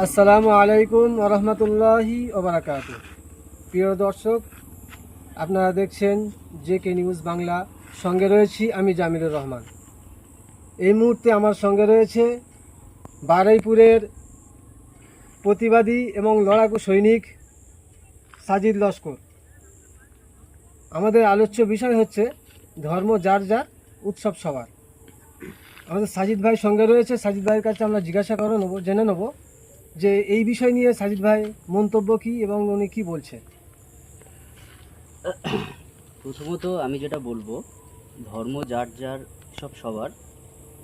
আসসালামু আলাইকুম রহমতুল্লাহি ওবরাকাত প্রিয় দর্শক, আপনারা দেখছেন জে কে নিউজ বাংলা। সঙ্গে রয়েছি আমি জামিলুর রহমান। এই মুহূর্তে আমার সঙ্গে রয়েছে বারুইপুরের প্রতিবাদী এবং লড়াকু সৈনিক সাজিদ লস্কর। আমাদের আলোচ্য বিষয় হচ্ছে ধর্ম যার যার উৎসব সবার। আমাদের সাজিদ ভাই সঙ্গে রয়েছে। সাজিদ ভাইয়ের কাছে আমরা জিজ্ঞাসা করে নেব, জেনে নেব যে এই বিষয় নিয়ে সাজিদ ভাই মন্তব্য কি এবং উনি কি বলছে প্রথমত আমি যেটা বলব, ধর্ম যার যার সব সবার,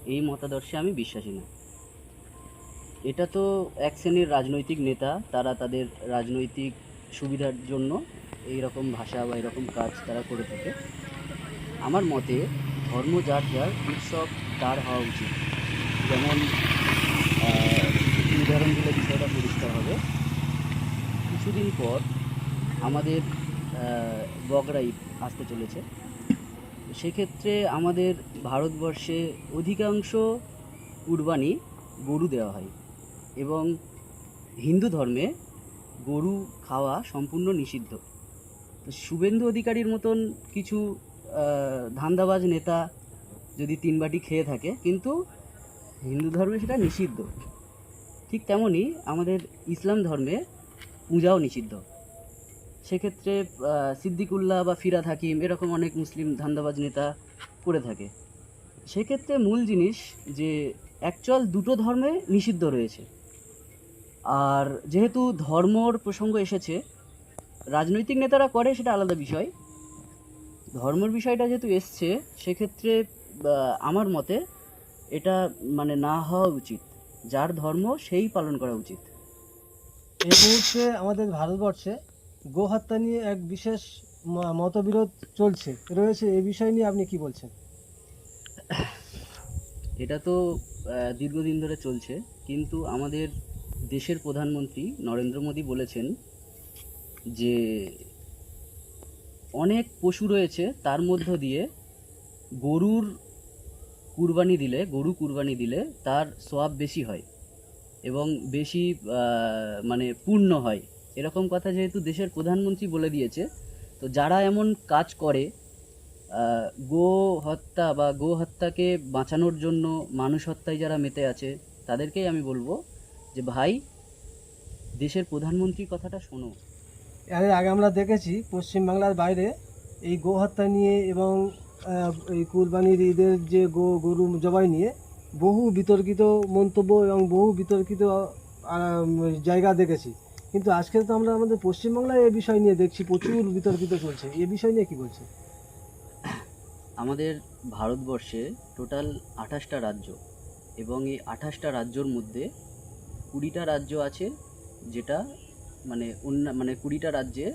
এই মতাদর্শে আমি বিশ্বাসী না। এটা তো এক শ্রেণির রাজনৈতিক নেতা, তারা তাদের রাজনৈতিক সুবিধার জন্য এই রকম ভাষা বা এরকম কাজ তারা করে থাকে। আমার মতে ধর্ম যার যার উৎসব তার হওয়া উচিত। যেমন আহ, একটি উদাহরণ দিলে বিষয়টা পরিষ্কার হবে কিছুদিন পর আমাদের বগরা ঈদ আসতে চলেছে। সেক্ষেত্রে আমাদের ভারতবর্ষে অধিকাংশ কুরবানি গরু দেওয়া হয় এবং হিন্দু ধর্মে গরু খাওয়া সম্পূর্ণ নিষিদ্ধ। তো শুভেন্দু অধিকারীর মতন কিছু ধান্দাবাজ নেতা যদি তিন বাটি খেয়ে থাকে, কিন্তু হিন্দু ধর্মে সেটা নিষিদ্ধ। ঠিক তেমনই আমাদের ইসলাম ধর্মে পূজাও নিষিদ্ধ। সেক্ষেত্রে সিদ্দিকুল্লাহ বা ফিরাদ হাকিম এরকম অনেক মুসলিম ধান্দাবাজ নেতা করে থাকে। সেক্ষেত্রে মূল জিনিস যে অ্যাকচুয়াল দুটো ধর্মে নিষিদ্ধ রয়েছে। আর যেহেতু ধর্মর প্রসঙ্গ এসেছে, রাজনৈতিক নেতারা করে সেটা আলাদা বিষয়। ধর্মের বিষয়টা যেহেতু এসছে, সেক্ষেত্রে আমার মতে এটা মানে না হওয়া উচিত। যার ধর্ম সেই পালন করা উচিত। এই মুহূর্তে আমাদের ভারতবর্ষে গো হত্যা নিয়ে এক বিশেষ মতবিরোধ চলছে। রয়েছে এ বিষয় নিয়ে আপনি কি বলছেন? এটা তো দীর্ঘদিন ধরে চলছে, কিন্তু আমাদের দেশের প্রধানমন্ত্রী নরেন্দ্র মোদী বলেছেন যে, অনেক পশু রয়েছে, তার মধ্য দিয়ে গরুর কুরবানি দিলে, গরু কুরবানি দিলে তার সোয়াব বেশি হয়। এবং বেশি মানে পূর্ণ হয়। এরকম কথা যেহেতু দেশের প্রধানমন্ত্রী বলে দিয়েছে, তো যারা এমন কাজ করে গো হত্যা বা গো হত্যাকে বাঁচানোর জন্য মানুষ হত্যায় যারা মেতে আছে, তাদেরকেই আমি বলব যে, ভাই, দেশের প্রধানমন্ত্রীর কথাটা শোনো। এর আগে আমরা দেখেছি পশ্চিমবাংলার বাইরে এই গো হত্যা নিয়ে এবং এই কুরবানির ঈদের যে গো, গরু জবাই নিয়ে বহু বিতর্কিত মন্তব্য এবং বহু বিতর্কিত জায়গা দেখেছি। কিন্তু আজকে তো আমরা আমাদের পশ্চিমবাংলায় এ বিষয় নিয়ে দেখছি, প্রচুর বিতর্কিত চলছে। এ বিষয় নিয়ে কি বলছে আমাদের ভারতবর্ষে টোটাল আঠাশটা রাজ্য এবং এই আঠাশটা রাজ্যর মধ্যে কুড়িটা রাজ্য আছে যেটা মানে অন্য মানে কুড়িটা রাজ্যে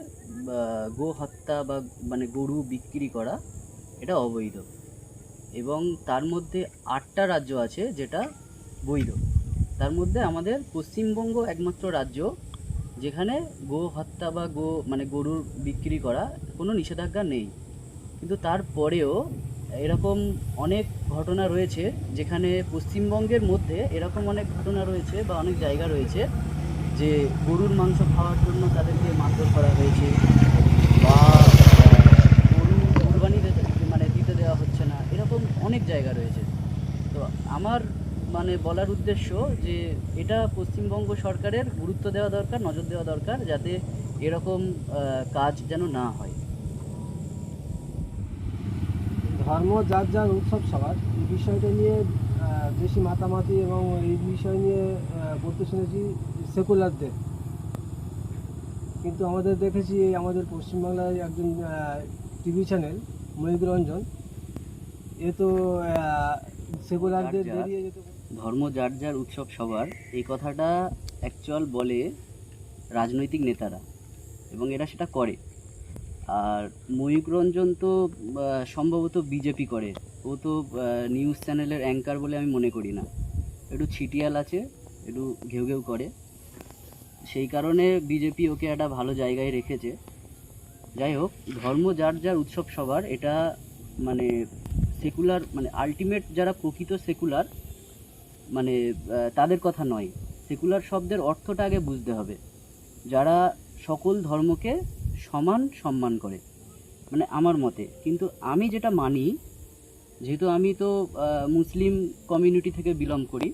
গো হত্যা বা মানে গরু বিক্রি করা এটা অবৈধ। এবং তার মধ্যে আটটা রাজ্য আছে যেটা বৈধ। তার মধ্যে আমাদের পশ্চিমবঙ্গ একমাত্র রাজ্য যেখানে গো হত্যা বা গো মানে গরুর বিক্রি করা কোনো নিষেধাজ্ঞা নেই। কিন্তু তারপরেও এরকম অনেক ঘটনা রয়েছে যেখানে পশ্চিমবঙ্গের মধ্যে এরকম অনেক ঘটনা রয়েছে বা অনেক জায়গা রয়েছে যে গরুর মাংস খাওয়ার জন্য তাদেরকে মারধর করা হয়েছে বা আহ, গরু কোরবানি দিতে- মানে দিতে দেওয়া হচ্ছে না এরকম অনেক জায়গা রয়েছে। তো আমার মানে বলার উদ্দেশ্য যে, এটা পশ্চিমবঙ্গ সরকারের গুরুত্ব দেওয়া দরকার, নজর দেওয়া দরকার, যাতে এরকম কাজ যেন না হয়। ধর্ম যার যার উৎসব সবার এই বিষয়টা নিয়ে বেশি মাতামাতি এবং এই বিষয় নিয়ে বলতে শুনেছি সেকুলারদের। কিন্তু আমাদের দেখেছি আমাদের পশ্চিমবাংলায় একজন টিভি চ্যানেল মহিক রঞ্জন এ তো সেকুলারদের যার যার। বেরিয়ে যেতে ধর্ম যার যার উৎসব সবার এই কথাটা অ্যাকচুয়াল বলে রাজনৈতিক নেতারা এবং এরা সেটা করে। আর ময়ূক রঞ্জন তো সম্ভবত বিজেপি করে। ও তো নিউজ চ্যানেলের অ্যাঙ্কার বলে আমি মনে করি না। একটু ছিটিয়াল আছে একটু ঘেউ ঘেউ করে। সেই কারণে বিজেপি ওকে একটা ভালো জায়গায় রেখেছে। যাই হোক ধর্ম যার যার উৎসব সবার এটা মানে সেকুলার মানে আলটিমেট যারা প্রকৃত সেকুলার মানে তাদের কথা নয়। সেকুলার শব্দের অর্থটা আগে বুঝতে হবে। যারা সকল ধর্মকে সমান সম্মান করে মানে আমার মতে। কিন্তু আমি যেটা মানি, যেহেতু আমি তো মুসলিম কমিউনিটি থেকে বিলং করি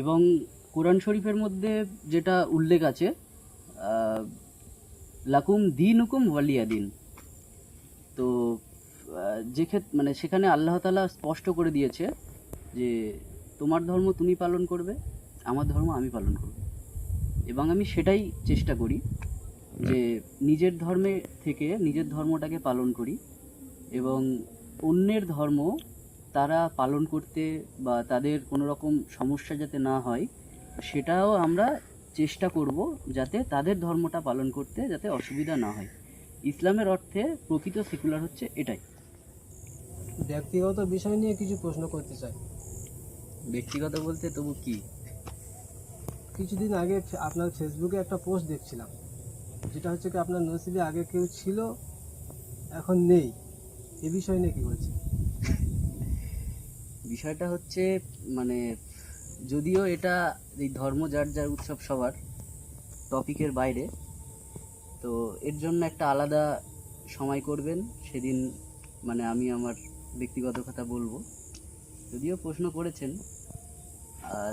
এবং কোরআন শরীফের মধ্যে যেটা উল্লেখ আছে লাকুম দিন হুকুম ওয়ালিয়া দিন তো যে ক্ষেত্রে মানে সেখানে আল্লাহ তালা স্পষ্ট করে দিয়েছে যে তোমার ধর্ম তুমি পালন করবে আমার ধর্ম আমি পালন করব। এবং আমি সেটাই চেষ্টা করি যে নিজের ধর্মে থেকে নিজের ধর্মটাকে পালন করি এবং অন্যের ধর্ম তারা পালন করতে বা তাদের কোনো রকম সমস্যা যাতে না হয় সেটাও আমরা চেষ্টা করব যাতে তাদের ধর্মটা পালন করতে যাতে অসুবিধা না হয়। ইসলামের অর্থে প্রকৃত সেকুলার হচ্ছে এটাই। ব্যক্তিগত বিষয় নিয়ে কিছু প্রশ্ন করতে চাই। ব্যক্তিগত বলতে তবু কি? কিছুদিন আগে আপনার ফেসবুকে একটা পোস্ট দেখছিলাম। যেটা হচ্ছে কি আপনার নসিবে আগে কেউ ছিল এখন নেই। এ বিষয় নিয়ে কি বলছে বিষয়টা হচ্ছে মানে যদিও এটা এই ধর্ম যার যার উৎসব সবার টপিকের বাইরে তো এর জন্য একটা আলাদা সময় করবেন। সেদিন মানে আমি আমার ব্যক্তিগত কথা বলব। যদিও প্রশ্ন করেছেন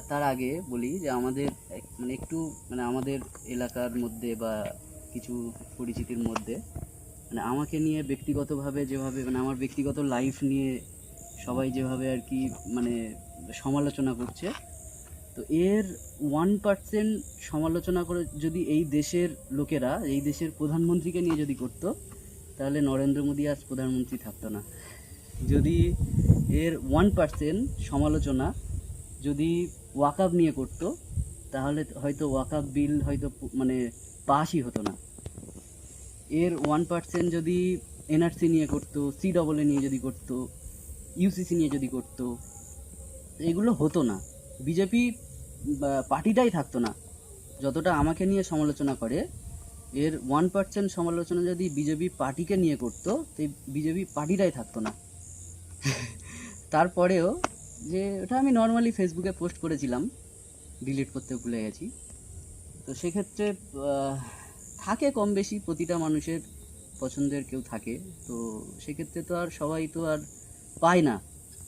তার আগে বলি যে আমাদের মানে একটু মানে আমাদের এলাকার মধ্যে বা কিছু পরিচিতির মধ্যে মানে আমাকে নিয়ে ব্যক্তিগতভাবে যেভাবে মানে আমার ব্যক্তিগত লাইফ নিয়ে সবাই যেভাবে আর কি মানে সমালোচনা করছে, তো এর ওয়ান পার্সেন্ট সমালোচনা করে যদি এই দেশের লোকেরা, এই দেশের প্রধানমন্ত্রীকে নিয়ে যদি করতো, তাহলে নরেন্দ্র মোদী আজ প্রধানমন্ত্রী থাকতো না। যদি এর ওয়ান পার্সেন্ট সমালোচনা যদি ওয়াকাব নিয়ে করতো, তাহলে হয়তো ওয়াকাব বিল হয়তো মানে পাসই হতো না। এর ওয়ান পার্সেন্ট যদি এনআরসি নিয়ে করতো সি ডবল এ নিয়ে যদি করতো ইউসিসি নিয়ে যদি করতো, এগুলো হতো না। বিজেপি পার্টিটাই থাকতো না। যতটা আমাকে নিয়ে সমালোচনা করে, এর ওয়ান পার্সেন্ট সমালোচনা যদি বিজেপি পার্টিকে নিয়ে করতো তো বিজেপি পার্টিটাই থাকতো না। তারপরেও যে ওটা আমি নর্মালি ফেসবুকে পোস্ট করেছিলাম ডিলিট করতে ভুলে গেছি। তো সেক্ষেত্রে থাকে কম বেশি, প্রতিটা মানুষের পছন্দের কেউ থাকে। তো সেক্ষেত্রে তো আর সবাই তো আর পায় না।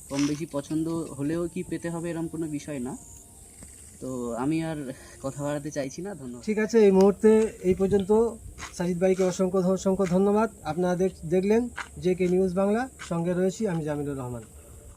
কম বেশি পছন্দ হলেও কি পেতে হবে এরকম কোনো বিষয় না। তো আমি আর কথা বাড়াতে চাইছি না, ধন্যবাদ। ঠিক আছে, এই মুহূর্তে এই পর্যন্ত সাজিদ ভাইকে অসংখ্য অসংখ্য ধন্যবাদ। আপনারা দেখ- দেখলেন জে কে নিউজ বাংলা, সঙ্গে রয়েছি আমি জামিলুর রহমান।